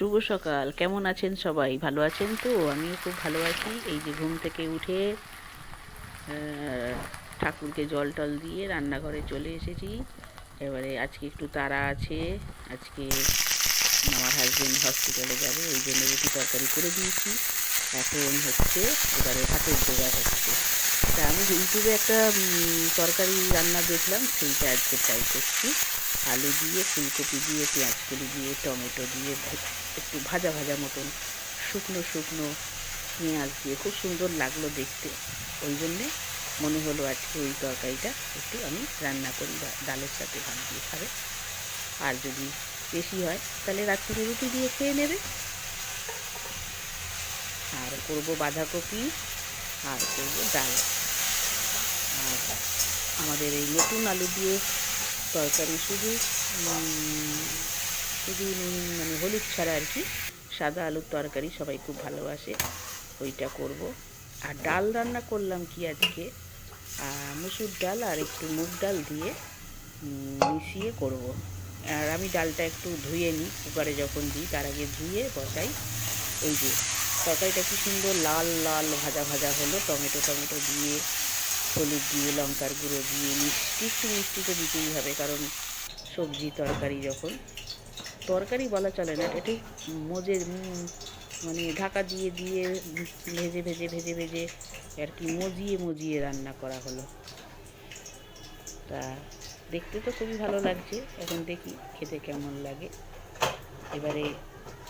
শুভ সকাল। কেমন আছেন সবাই? ভালো আছেন তো? আমিও খুব ভালো আছি। এই যে ঘুম থেকে উঠে ঠাকুরকে জল টল দিয়ে রান্নাঘরে চলে এসেছি। এবারে আজকে একটু তাড়া আছে। আজকে আমার হাজবেন্ড হসপিটালে যাবে ওই জন্য রুটি তরকারি করে দিয়েছি। এখন হচ্ছে, এবারে ভাতের জোগাড় হচ্ছে। তা আমি ইউটিউবে একটা তরকারি রান্না দেখলাম, সেইটা আজকে ট্রাই করছি। আলু দিয়ে, ফুলকপি দিয়ে পেঁয়াজ কলি দিয়ে, টমেটো দিয়ে একটু ভাজা ভাজা মতন শুকনো শুকনো পেঁয়াজ দিয়ে খুব সুন্দর লাগল দেখতে। ওই জন্যে মনে হলো আজকে ওই তরকারিটা একটু আমি রান্না করি ডালের সাথে ভাত দিয়ে খাবে। আর যদি বেশি হয়, তাহলে রাত্রিরে রুটি দিয়ে খেয়ে নেবে। আর করব বাঁধাকপি, আর করব ডাল। আর আমাদের এই নতুন আলু দিয়ে তরকারি, শুধু শুধু মানে হলুদ ছাড়া আর কি, সাদা আলুর তরকারি সবাই খুব ভালোবাসে, ওইটা করব। আর ডাল রান্না করলাম কি আজকে? মুসুর ডাল আর একটু মুগ ডাল দিয়ে মিশিয়ে করব। আর আমি ডালটা একটু ধুয়ে নিই, কুকারে যখন দিই, তার আগে ধুয়ে বসাই। এই যে, তরকারিটা কি সুন্দর লাল লাল, ভাজা ভাজা হলো, টমেটো টমেটো দিয়ে হলুদ দিয়ে, লঙ্কার গুঁড়ো দিয়ে, মিষ্টি, একটু মিষ্টি তো দিতেই হবে, কারণ সবজি, তরকারি যখন। তরকারি বলা চলে না, একটু মজে মানে ঢাকা দিয়ে দিয়ে ভেজে ভেজে ভেজে ভেজে আর কি মজিয়ে মজিয়ে রান্না করা হলো। তা দেখতে তো খুবই ভালো লাগছে, এখন দেখি খেতে কেমন লাগে। এবারে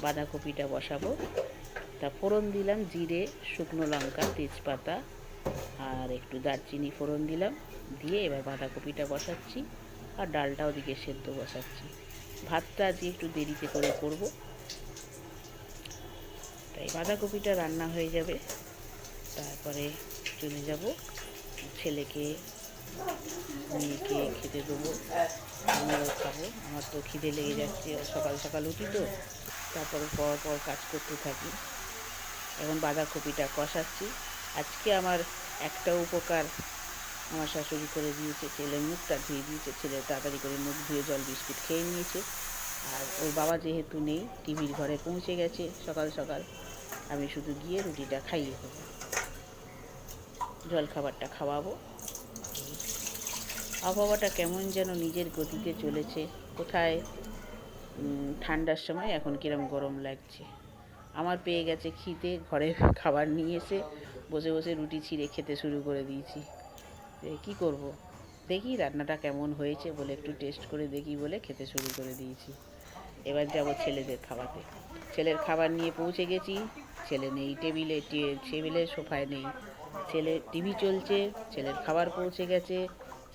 বাঁধাকপিটা বসাবো। তা ফোড়ন দিলাম, জিরে, শুকনো লঙ্কা, তেজপাতা আর একটু দারচিনি ফোড়ন দিলাম, দিয়ে এবার বাঁধাকপিটা বসাচ্ছি আর ডালটা ওদিকে সেদ্ধ বসাচ্ছি। ভাতটা আজকে একটু দেরিতে করে করব। তাই বাঁধাকপিটা রান্না হয়ে যাবে। তারপরে চলে যাব, ছেলেকে, মেয়েকে খেতে দেবো। আমিও খাব, আমার তো খিদে লেগে যাচ্ছে সকাল সকাল উঠি তো। তারপরে পর পর কাজ করতে থাকি। এখন বাঁধাকপিটা কষাচ্ছি। আজকে আমার একটা উপকার। আমার শাশুড়ি করে দিয়েছে ছেলের মুখটা ধুয়ে দিয়েছে, ছেলে তাড়াতাড়ি করে মুখ ধুয়ে জল, বিস্কিট খেয়ে নিয়েছে। আর ওর বাবা যেহেতু নেই, টিভির ঘরে পৌঁছে গেছে সকাল সকাল। আমি শুধু গিয়ে রুটিটা খাইয়ে দেবো। জল খাবারটা খাওয়াবো। আবহাওয়াটা কেমন যেন নিজের গতিতে চলেছে। কোথায়? ঠান্ডার সময় এখন কিরম গরম লাগছে। আমার পেয়ে গেছে খিদে ঘরে খাবার নিয়ে এসে বসে বসে রুটি ছিঁড়ে খেতে শুরু করে দিয়েছি। কি করব? দেখি রান্নাটা কেমন হয়েছে বলে একটু টেস্ট করে দেখি বলে খেতে শুরু করে দিয়েছি। এবার যাব ছেলেদের খাওয়াতে ছেলের খাবার নিয়ে পৌঁছে গেছি। ছেলে নেই, টেবিলে টেবিলে সোফায় নেই। ছেলে টিভি চলছে, ছেলের খাবার পৌঁছে গেছে।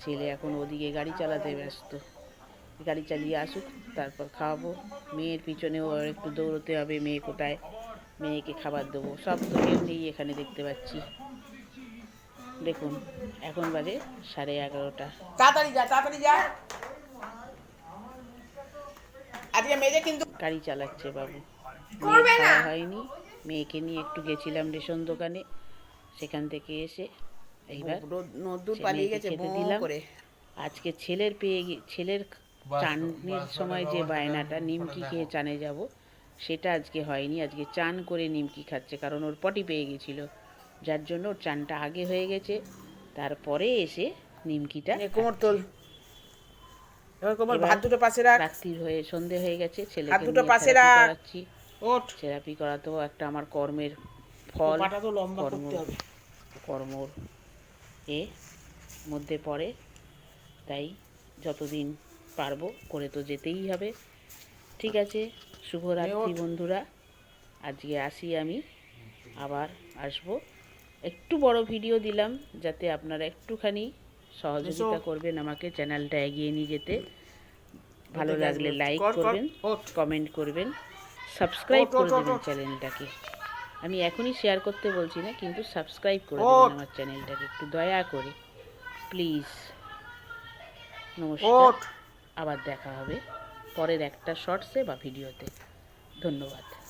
ছেলে এখন ওদিকে গাড়ি চালাতে ব্যস্ত। গাড়ি চালিয়ে আসুক, তারপর খাওয়াবো। মেয়ের পিছনেও একটু দৌড়তে হবে, মেয়ে কোথায়? মেয়েকে খাবার দেবো। সব তো কেউ নেই এখানে দেখতে পাচ্ছি। দেখুন এখন বাজে সাড়ে এগারোটা। তাড়াতাড়ি যা তাড়াতাড়ি যা। আজকে মেজে কিন্তু গাড়ি চালাচ্ছে বাবু। করবে না। হয়নি। মেয়েকে নিয়ে একটু গেছিলাম রেশন দোকানে। সেখান থেকে এসে এইবার নদূর পালিয়ে গেছে খেতে দিলাম। করে। আজকে ছেলের পেয়ে ছেলের চানের সময় যে বায়নাটা নিমকি খেয়ে চানে যাব। সেটা আজকে হয়নি। আজকে চান করে নিমকি খাচ্ছে কারণ ওর পটি পেয়ে গেছিল। যার জন্য ওর চানটা আগে হয়ে গেছে। তারপরে এসে নিমকিটা কোমর তোল। এবার কোমর ভাত দুটো পাশে রাখ। রাত্রির হয়ে সন্ধে হয়ে গেছে হাত দুটো পাশে রাখ। ওঠ। থেরাপি করাতেও একটা আমার কর্মের ফল। তো লম্বা করতে হবে। কর্মর এ মধ্যে পড়ে। তাই যতদিন পারব করে তো যেতেই হবে। ঠিক আছে শুভরাত্রি। বন্ধুরা। আজকে আসি আমি আবার আসব। একটু বড় ভিডিও দিলাম যাতে আপনারা একটুখানি সহযোগিতা করবেন আমাকে চ্যানেলটা এগিয়ে নিয়ে যেতে। ভালো লাগলে লাইক কর, কর, করবেন কমেন্ট করবেন সাবস্ক্রাইব করে দেবেন চ্যানেলটাকে। আমি এখনই শেয়ার করতে বলছি না কিন্তু সাবস্ক্রাইব করে দেবেন আমার চ্যানেলটাকে একটু দয়া করে। প্লিজ নমস্কার। আবার দেখা হবে। পরের একটা শর্টসে বা ভিডিওতে। ধন্যবাদ।